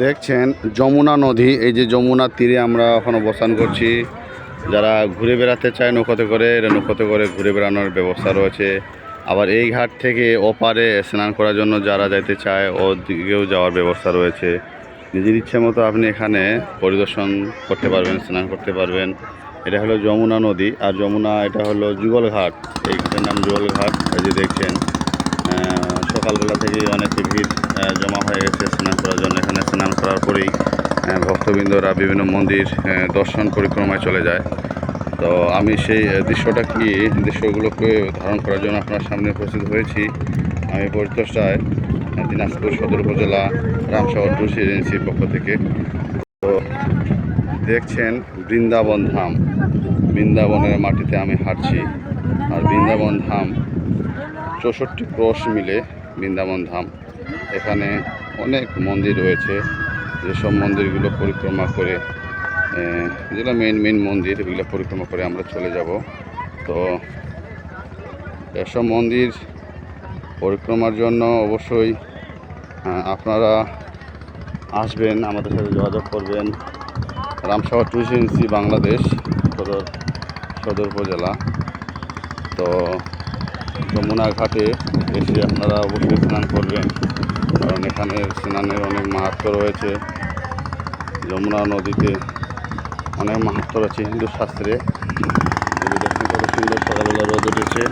দেখছেন, যমুনা নদী, এই যে যমুনা তীরে আমরা এখন অবস্থান করছি। যারা ঘুরে বেড়াতে চায় নৌকোতে করে নৌকোতে করে ঘুরে বেড়ানোর ব্যবস্থা রয়েছে। আবার এই ঘাট থেকে ওপারে স্নান করার জন্য যারা যাইতে চায়, ওদিকেও যাওয়ার ব্যবস্থা রয়েছে। নিজের ইচ্ছে মতো আপনি এখানে পরিদর্শন করতে পারবেন, স্নান করতে পারবেন। এটা হলো যমুনা নদী, আর যমুনা এটা হলো যুগল ঘাট। এই ঘাটের নাম যুগল ঘাট, এই যে দেখছেন সকালবেলা থেকেই অনেক ভিড় জমা হয়ে গেছে স্নান করার জন্য এখানে স্নান করার পরেই আহ, ভক্তবৃন্দরা বিভিন্ন মন্দির দর্শন পরিক্রমায় চলে যায়। তো আমি সেই দৃশ্যটা কি দৃশ্যগুলোকে ধারণ করার জন্য আপনার সামনে উপস্থিত হয়েছি। আমি আহ, দিনাজপুর সদর উপজেলা রামসাগর টুরিস্ট এজেন্সির পক্ষ থেকে। তো দেখছেন বৃন্দাবন ধাম। বৃন্দাবনের মাটিতে আমি হাঁটছি। আর বৃন্দাবন ধাম চৌষট্টি ক্রস মিলে বৃন্দাবন ধাম। এখানে অনেক মন্দির রয়েছে। যেসব মন্দিরগুলো পরিক্রমা করে যেগুলো মেন মেন মন্দির, এগুলো পরিক্রমা করে আমরা চলে যাব। তো, এসব মন্দির পরিক্রমার জন্য অবশ্যই আপনারা আসবেন, আমাদের সাথে যোগাযোগ করবেন। রামসাগর টুরিস্ট এজেন্সি বাংলাদেশ সদর সদর উপজেলা। তো যমুনা ঘাটে এসে আপনারা অবশ্যই স্নান করবেন। কারণ এখানে স্নানের অনেক মাহাত্ম রয়েছে। যমুনা নদীতে অনেক মাহাত্ম রয়েছে হিন্দু শাস্ত্রে। দেখুন কত সুন্দর সকালবেলা রোদ উঠেছে।